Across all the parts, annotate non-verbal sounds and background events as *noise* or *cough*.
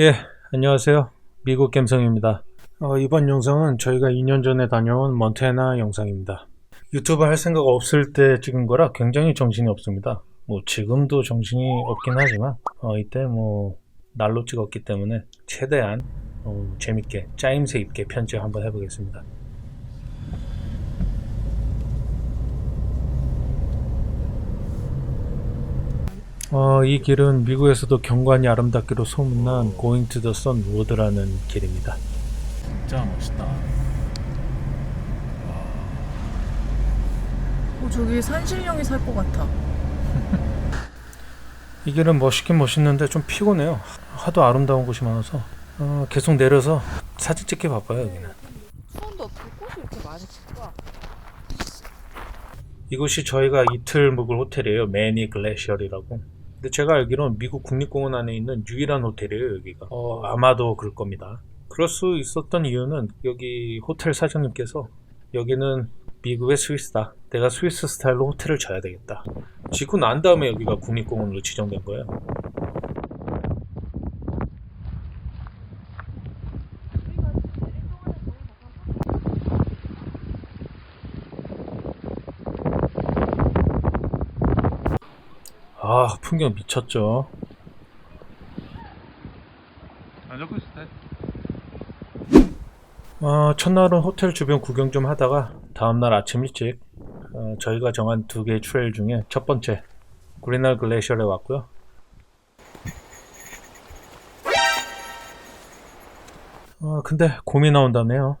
예, 안녕하세요. 미국 갬성입니다. 어, 이번 영상은 저희가 2년 전에 다녀온 몬테나 영상입니다. 유튜브 할 생각 없을 때 찍은 거라 굉장히 정신이 없습니다. 뭐 지금도 정신이 없긴 하지만 어, 이때 뭐 날로 찍었기 때문에 최대한 어, 재밌게 짜임새 있게 편집 한번 해보겠습니다. 어, 이 길은 미국에서도 경관이 아름답기로 소문난 Going to the Sun Road라는 길입니다. 진짜 멋있다. 어, 저기 산신령이 살 것 같아. *laughs* 이 길은 멋있긴 멋있는데 좀 피곤해요. 하도 아름다운 곳이 많아서 어, 계속 내려서 사진 찍기 바빠요 여기는. 수원도 어떻게 꽃이 이렇게 많이 칠까? 이곳이 저희가 이틀 묵을 호텔이에요. 매니 글래시얼이라고. 근데 제가 알기로는 미국 국립공원 안에 있는 유일한 호텔이에요 여기가. 어, 아마도 그럴 겁니다. 그럴 수 있었던 이유는 여기 호텔 사장님께서 여기는 미국의 스위스다. 내가 스위스 스타일로 호텔을 져야 되겠다. 짓고 난 다음에 여기가 국립공원으로 지정된 거예요. 아, 풍경 미쳤죠. 안 잡고 있을 때. 어, 첫날은 호텔 주변 구경 좀 하다가 다음날 아침 일찍 어, 저희가 정한 두 개의 트레일 중에 첫 번째 그리날 글래시얼에 왔고요. 어, 근데 곰이 나온다네요.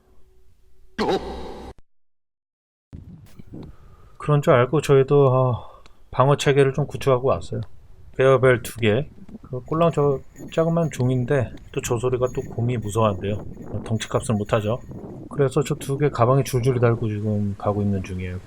그런 줄 알고 저희도 어, 방어 체계를 좀 구축하고 왔어요. 베어벨 두 개, 그 꼴랑 저 작은 종인데 또 저 소리가 또 곰이 무서워한대요. 어, 덩치값을 못하죠. 그래서 저 두 개 가방에 줄줄이 달고 지금 가고 있는 중이에요.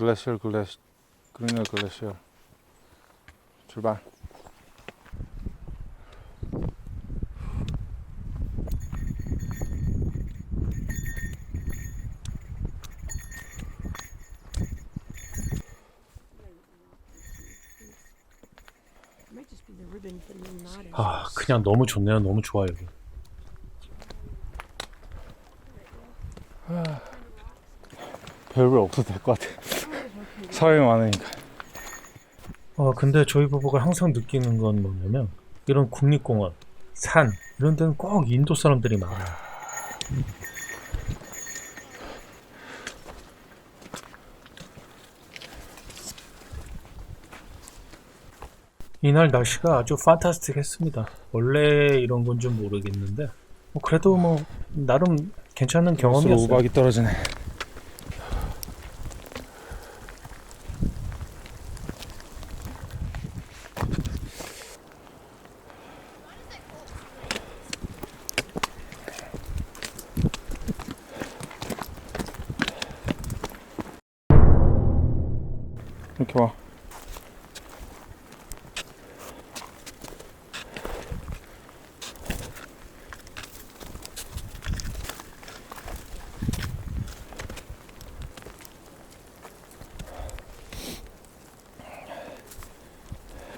글래시얼 글래시 그리널 글래시얼 출발. 아, 그냥 너무 좋네요. 너무 좋아요. 여기. 별별 없어도 될 것 같아. 사람이 많으니까. 어, 근데 저희 부부가 항상 느끼는 건 뭐냐면 이런 국립공원, 산 이런 데는 꼭 인도 사람들이 많아요. 이날 날씨가 아주 판타스틱했습니다. 원래 이런 건 좀 모르겠는데 뭐 그래도 뭐 나름 괜찮은 경험이었어요. 우박이 떨어지네. 이렇게 와.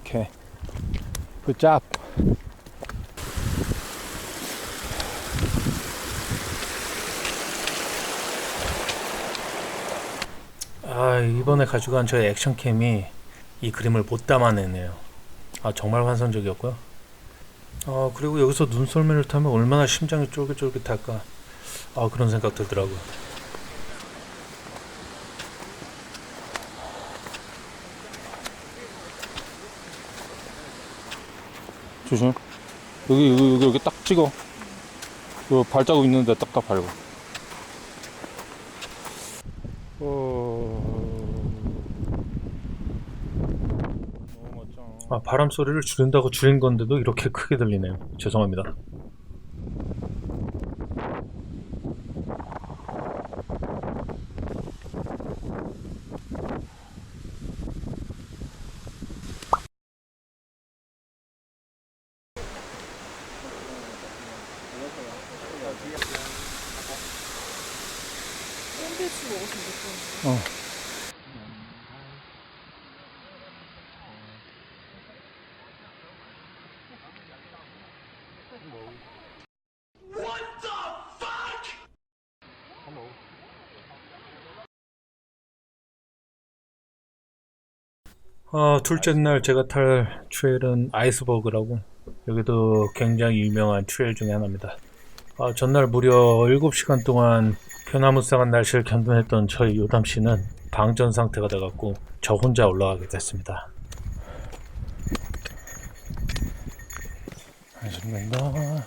Okay. Good job. 아 이번에 가져간 저의 액션캠이 이 그림을 못 담아내네요. 아 정말 환상적이었고요. 아 그리고 여기서 눈썰매를 타면 얼마나 심장이 쫄깃쫄깃할까. 아 그런 생각 들더라고요. 조심. 여기, 여기, 여기, 여기 딱 찍어. 그 발자국 있는데 딱딱 밟아. 어... 아, 바람 소리를 줄인다고 줄인 건데도 이렇게 크게 들리네요. 죄송합니다. 샌드위치 먹었으면 좋겠는데. 어. 어, 둘째 날 제가 탈 트레일은 아이스버그라고 여기도 굉장히 유명한 트레일 중에 하나입니다. 아, 전날 무려 7시간 동안 변화무쌍한 날씨를 견뎌냈던 저희 요담 씨는 방전 상태가 돼갖고 저 혼자 올라가게 됐습니다. 안심된다.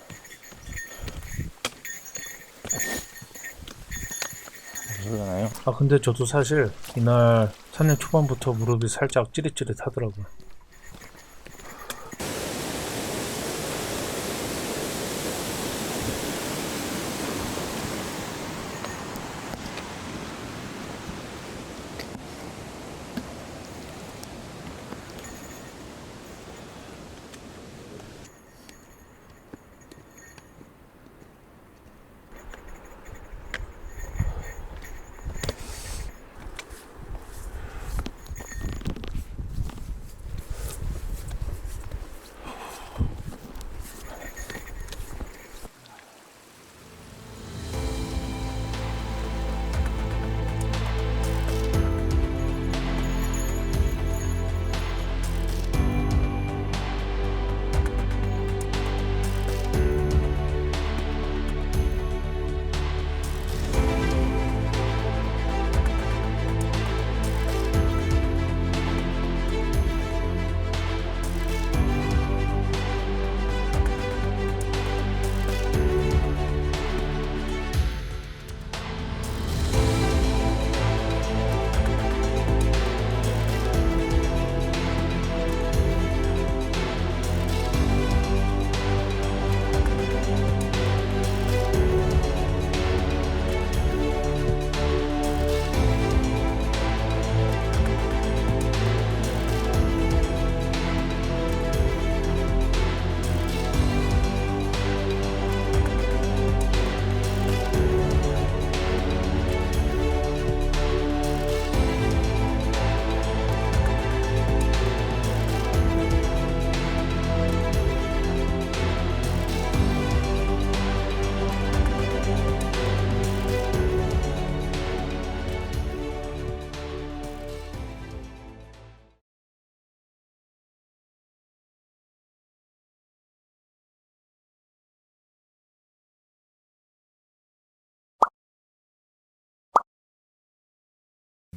소리가 나요? 아 근데 저도 사실 이날 산행 초반부터 무릎이 살짝 찌릿찌릿하더라고요.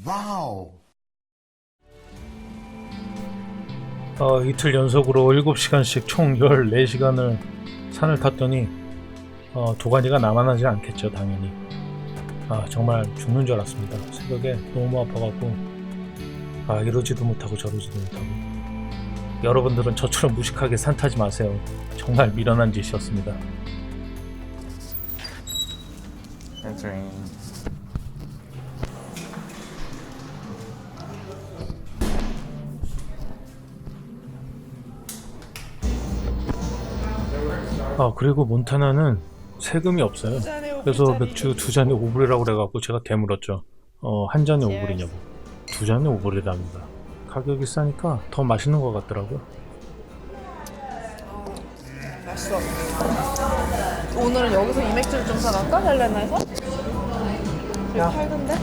Wow. 어, 이틀 연속으로 7시간씩 총 14시간을 산을 탔더니 어, 도가니가 남아나지 않겠죠 당연히. 아 정말 죽는 줄 알았습니다. 새벽에 너무 아파갖고 아 이러지도 못하고 저러지도 못하고. 여러분들은 저처럼 무식하게 산 타지 마세요. 정말 미련한 짓이었습니다 아 그리고 몬타나는 세금이 없어요 그래서 맥주 두 잔에 5불이라고 그래갖고 제가 대물었죠. 어, 한 잔에 5불이냐고. 두 잔에 5불이랍니다. 가격이 싸니까 더 맛있는 것 같더라고요. 맛있어. 오늘은 여기서 이 맥주를 좀 사갈까? 헬레나에서? 여기 팔던데?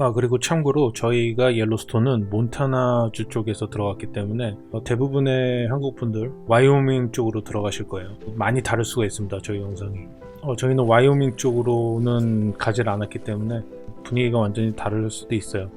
아 그리고 참고로 저희가 옐로스톤은 몬타나주 쪽에서 들어갔기 때문에 어, 대부분의 한국 분들 와이오밍 쪽으로 들어가실 거예요. 많이 다를 수가 있습니다. 저희 영상이. 어, 저희는 와이오밍 쪽으로는 가지를 않았기 때문에 분위기가 완전히 다를 수도 있어요.